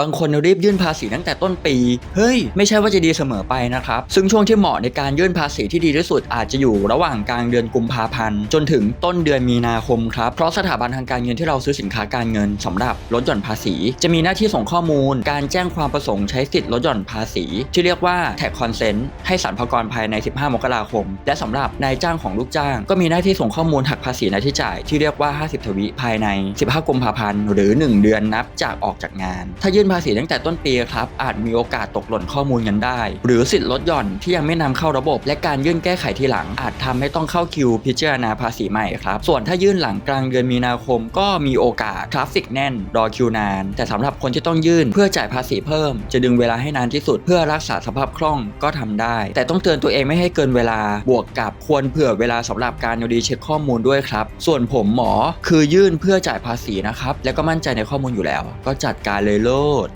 บางคนรีบยื่นภาษีตั้งแต่ต้นปี เฮ้ย ไม่ใช่ว่าจะดีเสมอไปนะครับ ซึ่งช่วงที่เหมาะในการยื่นภาษีที่ดีที่สุดอาจจะอยู่ระหว่างกลางเดือนกุมภาพันธ์ จนถึงต้นเดือนมีนาคมครับ เพราะสถาบันทางการเงินที่เราซื้อสินค้าการเงินสำหรับลดหย่อนภาษี จะมีหน้าที่ส่งข้อมูล การแจ้งความประสงค์ใช้สิทธิ์ลดหย่อนภาษี ที่เรียกว่าแท็กคอนเซนต์ให้สรรพากรภายใน 15 มกราคม และสำหรับนายจ้างของลูกจ้าง ก็มีหน้าที่ส่งข้อมูลหักภาษีหน้าที่จ่ายที่เรียกว่า 50 ทวิภายใน 15 กุมภาพันธ์หรือ 1 เดือนนับจากออกจากงาน ถ้ายื่นภาษีตั้งแต่ต้นปีครับ อาจมีโอกาสตกหล่นข้อมูลกันได้ หรือสิทธิ์ลดหย่อนที่ยังไม่นำเข้าระบบ และการยื่นแก้ไขทีหลัง อาจทำให้ต้องเข้าคิวพิจารณาภาษีใหม่ครับ ส่วนถ้ายื่นหลังกลางเดือนมีนาคม ก็มีโอกาสทราฟฟิกแน่น รอคิวนาน แต่สำหรับคนที่ต้องยื่นเพื่อจ่ายภาษีเพิ่ม จะดึงเวลาให้นานที่สุดเพื่อรักษาสภาพคล่องก็ทำได้ แต่ต้องเตือนตัวเองไม่ให้เกินเวลาบวกกับควรเผื่อเวลาสำหรับการดีเช็คข้อมูลด้วยครับ ส่วนผมหมอคือยื่นเพื่อจ่ายภาษีนะครับ แล้วก็มั่นใจในข้อมูลอยู่แล้ว ก็จัดการเลยโลด